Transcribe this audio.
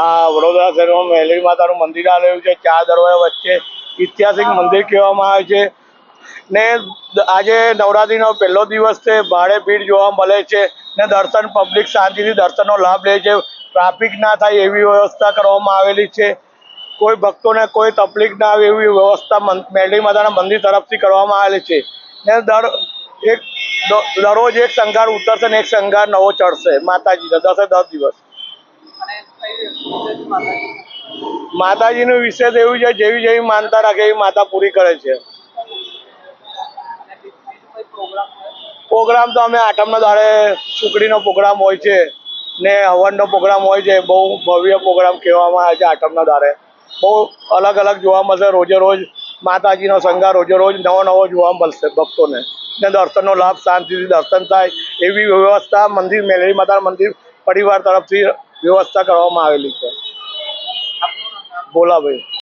આ વડોદરા શહેરમાં મેલડી માતાનું મંદિર આવેલું છે. ચાર દરવાજા વચ્ચે ઐતિહાસિક મંદિર કહેવામાં આવે છે. ને આજે નવરાત્રીનો પહેલો દિવસ છે. ભારે ભીડ જોવા મળે છે ને દર્શન પબ્લિક શાંતિથી દર્શનનો લાભ લે છે. ટ્રાફિક ના થાય એવી વ્યવસ્થા કરવામાં આવેલી છે. કોઈ ભક્તોને કોઈ તકલીફ ના આવે એવી વ્યવસ્થા મહેલી માતાના મંદિર તરફથી કરવામાં આવેલી છે. ને દર એક દરરોજ એક સંઘાર ઉતરશે ને એક સંઘાર નવો ચડશે. માતાજીનો દસે દસ દિવસ. માતાજીનું વિશેષ એવું છે, જેવી જેવી માનતા રાખે એવી માતા પૂરી કરે છે. પ્રોગ્રામ તો અમે આઠમના દાડે સુકડીનો પ્રોગ્રામ હોય છે ને હવનનો પ્રોગ્રામ હોય છે, બહુ ભવ્ય પ્રોગ્રામ કહેવામાં આવે છે આઠમના દાડે. બહુ અલગ અલગ જોવા મળશે, રોજે રોજ માતાજીનો શણગાર રોજે રોજ નવો નવો જોવા મળશે ભક્તોને. ને દર્શનનો લાભ શાંતિથી દર્શન થાય એવી વ્યવસ્થા મંદિર, મેલેરી માતા મંદિર પરિવાર તરફથી વ્યવસ્થા કરવામાં આવેલી છે. ભોલાભાઈ